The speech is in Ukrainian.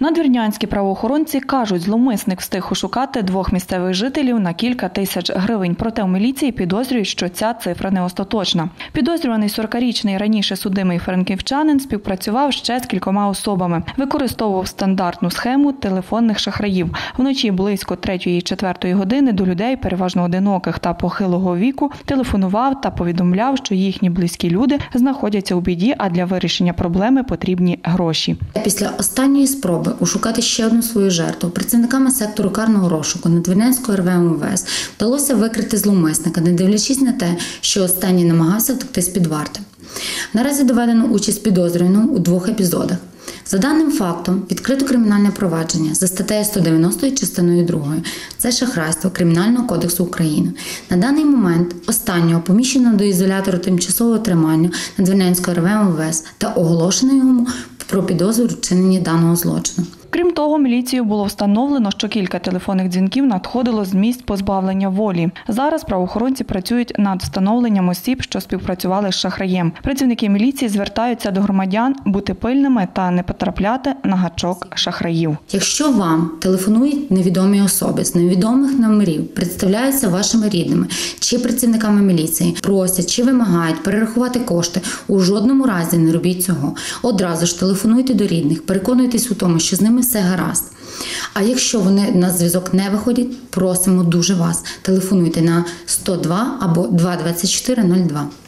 Надвірнянські правоохоронці кажуть, зловмисник встиг ошукати двох місцевих жителів на кілька тисяч гривень. Проте у міліції підозрюють, що ця цифра не остаточна. Підозрюваний 40-річний раніше судимий франківчанин співпрацював ще з кількома особами. Використовував стандартну схему телефонних шахраїв. Вночі близько 3-4 години до людей, переважно одиноких та похилого віку, телефонував та повідомляв, що їхні близькі люди знаходяться у біді, а для вирішення проблеми потрібні гроші. Після останньої спроби ушукати ще одну свою жертву працівниками сектору карного розшуку Надвірнянського РВМВС вдалося викрити зловмисника, не дивлячись на те, що останній намагався втекти з під варти. Наразі доведено участь підозрюваного у двох епізодах. За даним фактом, відкрито кримінальне провадження за статтею 190 частиною 2. Це шахрайство Кримінального кодексу України. На даний момент останнього поміщено до ізолятору тимчасового тримання Надвірнянського РВМВС та оголошено йому про підозру вчинення даного злочину. Крім того, міліцією було встановлено, що кілька телефонних дзвінків надходило з місць позбавлення волі. Зараз правоохоронці працюють над встановленням осіб, що співпрацювали з шахраєм. Працівники міліції звертаються до громадян бути пильними та не потрапляти на гачок шахраїв. Якщо вам телефонують невідомі особи з невідомих номерів, представляються вашими рідними чи працівниками міліції, просять чи вимагають перерахувати кошти, у жодному разі не робіть цього. Одразу ж телефонуйте до рідних, переконуйтесь у тому, що з ними все гаразд. А якщо вони на зв'язок не виходять, просимо дуже вас. Телефонуйте на 102 або 22402.